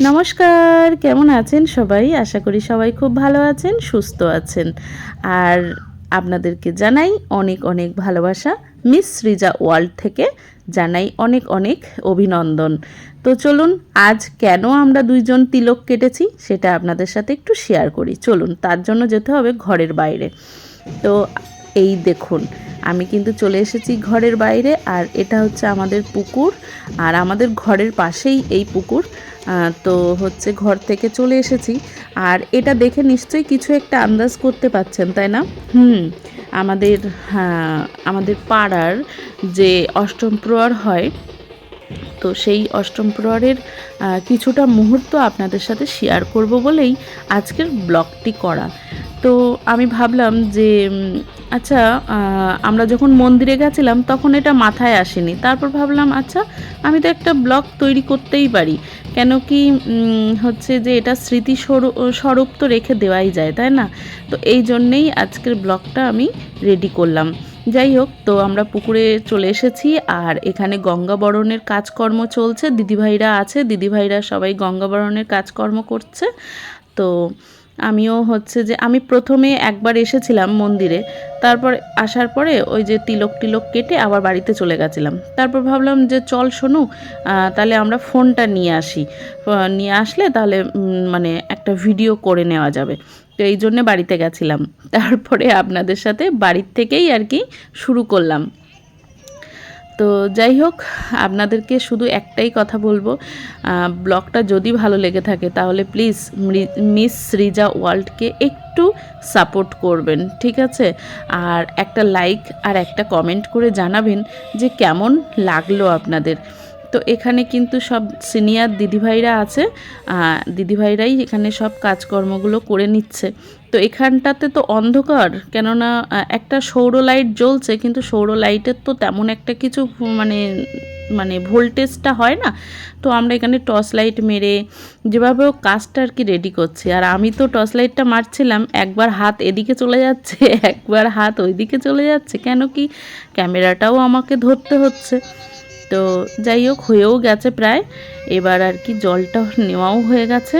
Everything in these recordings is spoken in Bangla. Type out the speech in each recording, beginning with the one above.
নমস্কার, কেমন আছেন সবাই? আশা করি সবাই খুব ভালো আছেন, সুস্থ আছেন। আর আপনাদেরকে জানাই অনেক অনেক ভালোবাসা। মিস রিজা ওয়ার্ল্ড থেকে জানাই অনেক অনেক অভিনন্দন। তো চলুন, আজ কেন আমরা দুইজন তিলক কেটেছি সেটা আপনাদের সাথে একটু শেয়ার করি। চলুন, তার জন্য যেতে হবে ঘরের বাইরে। তো এই দেখুন, আমি কিন্তু চলে এসেছি ঘরের বাইরে, আর এটা হচ্ছে আমাদের পুকুর। আর আমাদের ঘরের পাশেই এই পুকুর। তো হচ্ছে ঘর থেকে চলে এসেছি। আর এটা দেখে নিশ্চয়ই কিছু একটা আন্দাজ করতে পাচ্ছেন তাই না? হুম আমাদের হ্যাঁ, আমাদের পাড়ার যে অষ্টম প্রহর হয় তো সেই অষ্টম প্রহরের কিছুটা মুহূর্ত আপনাদের সাথে শেয়ার করব বলেই আজকের ব্লগটি করা। তো আমি ভাবলাম যে আচ্ছা আমরা যখন মন্দিরে গেছিলাম তখন এটা মাথায় আসেনি। তারপর ভাবলাম আচ্ছা আমি তো একটা ব্লগ তৈরি করতেই পারি। কেন কি হচ্ছে যে এটা স্মৃতি স্বরূ- স্বরূপ তো রেখে দেওয়াই যায়, তাই না? তো এই জন্যেই আজকের ব্লগটা আমি রেডি করলাম। যাই হোক, তো আমরা পুকুরে চলে এসেছি আর এখানে গঙ্গাবরণের কাজকর্ম চলছে। দিদিভাইরা আছে, দিদিভাইরা সবাই গঙ্গাবরণের কাজকর্ম করছে। তো আমিও হচ্ছে যে, আমি প্রথমে একবার এসেছিলাম মন্দিরে, তারপর আসার পরে ওই যে তিলক টিলক কেটে আবার বাড়িতে চলে গেছিলাম। তারপর ভাবলাম যে, চল শোনু তাহলে আমরা ফোনটা নিয়ে আসি। নিয়ে আসলে তাহলে মানে একটা ভিডিও করে নেওয়া যাবে। তো এই জন্যে বাড়িতে গেছিলাম। তারপরে আপনাদের সাথে বাড়ির থেকেই আর কি শুরু করলাম। তো যাই হোক, আপনাদেরকে শুধু একটাই কথা বলব। ব্লগটা যদি ভালো লেগে থাকে, তাহলে প্লিজ মিস সৃজা ওয়ার্ল্ডকে একটু সাপোর্ট করবেন, ঠিক আছে? আর একটা লাইক আর একটা কমেন্ট করে জানাবেন যে কেমন লাগল আপনাদের। তো এখানে কিন্তু সব সিনিয়র দিদিভাইরা আছে দিদিভাইরাই এখানে সব কাজকর্মগুলো করে নিচ্ছে। তো এখানটাতে তো অন্ধকার, কেননা একটা সৌর লাইট জ্বলছে, কিন্তু সৌর লাইটের তো তেমন একটা কিছু মানে মানে ভোল্টেজটা হয় না। তো আমরা এখানে টর্চ লাইট মেরে যেভাবে হোক কাজটা আর কি রেডি করছি। আর আমি তো টর্চ লাইটটা মারছিলাম, একবার হাত এদিকে চলে যাচ্ছে, একবার হাত ওইদিকে চলে যাচ্ছে, কেন কি ক্যামেরাটাও আমাকে ধরতে হচ্ছে। তো যাই হোক, হয়েও গেছে প্রায়। এবার আর কি জলটা নেওয়াও হয়ে গেছে।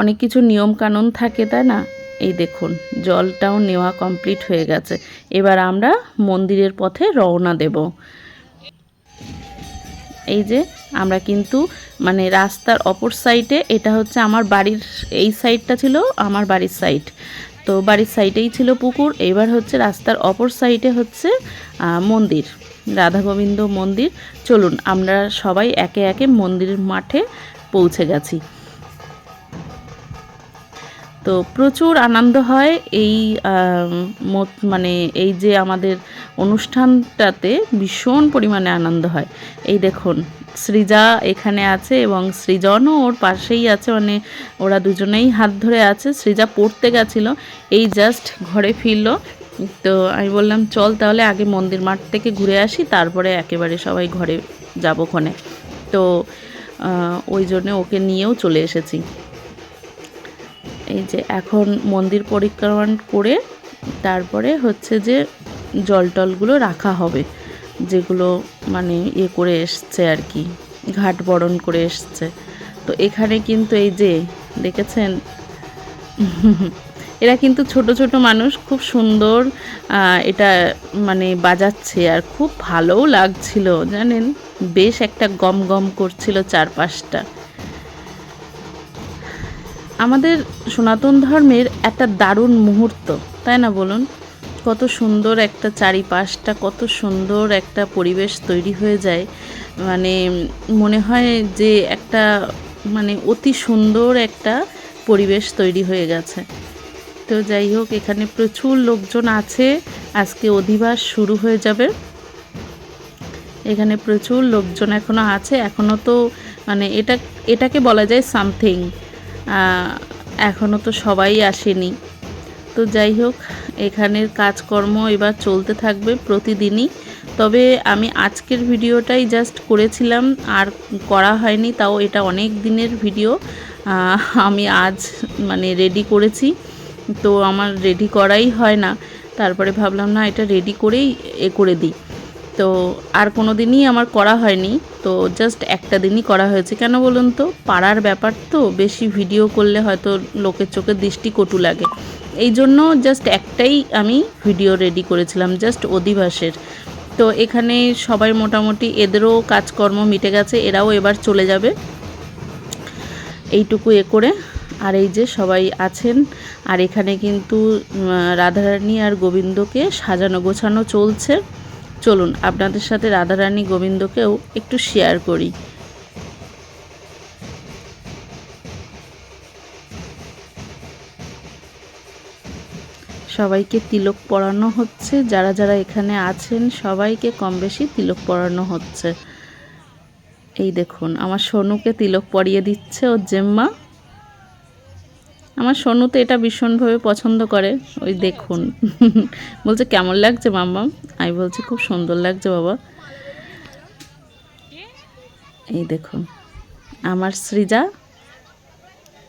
অনেক কিছু নিয়ম কানুন থাকে, তাই না? এই দেখুন, জলটাও নেওয়া কমপ্লিট হয়ে গেছে। এবার আমরা মন্দিরের পথে রওনা দেব। এই যে, আমরা কিন্তু মানে রাস্তার অপর সাইডে, এটা হচ্ছে আমার বাড়ির, এই সাইডটা ছিল আমার বাড়ির সাইড। তো বাড়ির সাইডেই ছিল পুকুর, এবার হচ্ছে রাস্তার অপর সাইডে হচ্ছে মন্দির, রাধা গোবিন্দ মন্দির। চলুন, আমরা সবাই একে একে মন্দিরের মাঠে পৌঁছে গেছি। তো প্রচুর আনন্দ হয় এই মানে এই যে আমাদের অনুষ্ঠানটাতে ভীষণ পরিমাণে আনন্দ হয়। এই দেখুন, সৃজা এখানে আছে এবং সৃজনও ওর পাশেই আছে মানে ওরা দুজনেই হাত ধরে আছে। সৃজা পড়তে গেছিল, এই জাস্ট ঘরে ফিরলো। তো আমি বললাম, চল তাহলে আগে মন্দির মাঠ থেকে ঘুরে আসি, তারপরে একেবারে সবাই ঘরে যাব ক্ষণে তো ওই জন্য ওকে নিয়েও চলে এসেছি। এই যে এখন মন্দির পরিক্রমণ করে তারপরে হচ্ছে যে জল টলগুলো রাখা হবে, যেগুলো মানে ইয়ে করে এসছে আর কি, ঘাট বরণ করে এসছে। তো এখানে কিন্তু এই যে, দেখেছেন? এরা কিন্তু ছোট ছোট মানুষ, খুব সুন্দর এটা মানে বাজাচ্ছে আর খুব ভালোও লাগছিল, জানেন? বেশ একটা গম গম করছিল চারপাশটা। আমাদের সনাতন ধর্মের একটা দারুণ মুহূর্ত, তাই না বলুন? কত সুন্দর একটা চারিপাশটা, কত সুন্দর একটা পরিবেশ তৈরি হয়ে যায়। মানে মনে হয় যে একটা মানে অতি সুন্দর একটা পরিবেশ তৈরি হয়ে গেছে। তো যাই হোক, এখানে প্রচুর লোকজন আছে। আজকে অধিবাস শুরু হয়ে যাবে। এখানে প্রচুর লোকজন এখনও আছে। এখনও তো মানে এটা, এটাকে বলা যায় সামথিং। এখনও তো সবাই আসেনি। তো যাই হোক, এখানের কাজকর্ম এবার চলতে থাকবে প্রতিদিনই। তবে আমি আজকের ভিডিওটাই জাস্ট করেছিলাম, আর করা হয়নি, তাও এটা অনেক দিনের ভিডিও। আমি আজ মানে রেডি করেছি, তো আমার রেডি করাই হয় না। তারপরে ভাবলাম, না, এটা রেডি করেই এ করে দিই। তো আর কোনো দিনই আমার করা হয়নি। তো জাস্ট একটা দিনই করা হয়েছে। কেন বলুন তো? পাড়ার ব্যাপার তো, বেশি ভিডিও করলে হয়তো লোকের চোখে দৃষ্টি কটু লাগে। এই জন্য জাস্ট একটাই আমি ভিডিও রেডি করেছিলাম জাস্ট অধিবাসের। তো এখানে সবাই মোটামুটি এদেরও কাজকর্ম মিটে গেছে, এরাও এবার চলে যাবে। এইটুকু এ করে। আর এই যে সবাই আছেন, আর এখানে কিন্তু রাধারানী আর গোবিন্দকে সাজানো গোছানো চলছে। চলুন, আপনাদের সাথে রাধারানী গোবিন্দকেও একটু শেয়ার করি। সবাইকে তিলক পরানো হচ্ছে, যারা যারা এখানে আছেন সবাইকে কম বেশি তিলক পরানো হচ্ছে। এই দেখুন, আমার সোনুকে তিলক পরিয়ে দিচ্ছে ওর জেম্মা। আমার সোনু তো এটা ভীষণভাবে পছন্দ করে। ওই দেখুন। বলছে, কেমন লাগছে, মাম্মাম? আমি বলছি, খুব সুন্দর লাগছে, বাবা। এই দেখুন, আমার সৃজা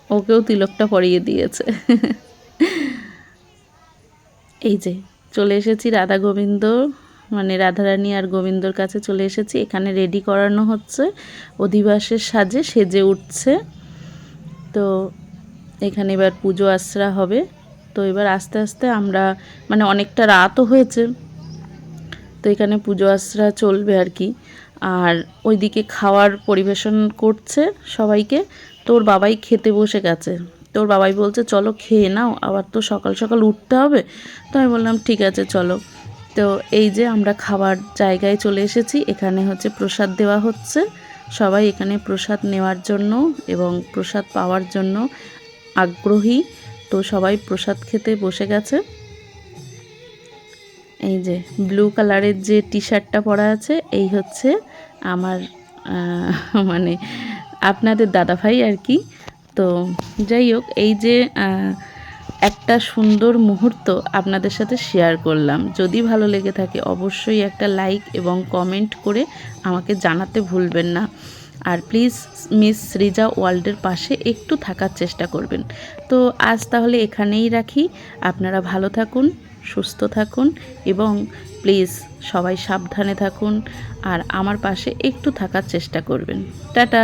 ওকেও তিলকটা পরিয়ে দিয়েছে। এই যে, চলে এসেছি রাধা গোবিন্দ মানে রাধারানী আর গোবিন্দর কাছে চলে এসেছি। এখানে রেডি করানো হচ্ছে। অধিবাসের সাজে সেজে উঠছে। তো এখানে এবার পুজো আশ্রা হবে। তো এবার আস্তে আস্তে আমরা মানে অনেকটা রাতও হয়েছে, তো এখানে পুজো আশ্রা চলবে আর কি। আর ওইদিকে খাওয়ার পরিবেশন করছে সবাইকে। তোর বাবাই খেতে বসে গেছে। তোর বাবাই বলছে, চলো খেয়ে নাও, আবার তো সকাল সকাল উঠতে হবে। তো আমি বললাম, ঠিক আছে, চলো। তো এই যে আমরা খাবার জায়গায় চলে এসেছি। এখানে হচ্ছে প্রসাদ দেওয়া হচ্ছে। সবাই এখানে প্রসাদ নেওয়ার জন্য এবং প্রসাদ পাওয়ার জন্য আগ্রহী। তো সবাই প্রসাদ খেতে বসে গেছে। এই যে ব্লু কালারের যে টি শার্টটা পরা আছে, এই হচ্ছে আমার মানে আপনাদের দাদাভাই আর কি। তো যাই হোক, এই যে একটা সুন্দর মুহূর্ত আপনাদের সাথে শেয়ার করলাম। যদি ভালো লেগে থাকে, অবশ্যই একটা লাইক এবং কমেন্ট করে আমাকে জানাতে ভুলবেন না। আর প্লিজ মিস সৃজা ওয়ার্ল্ডের পাশে একটু থাকার চেষ্টা করবেন। তো আজ তাহলে এখানেই রাখি। আপনারা ভালো থাকুন, সুস্থ থাকুন এবং প্লিজ সবাই সাবধানে থাকুন আর আমার পাশে একটু থাকার চেষ্টা করবেন। টাটা!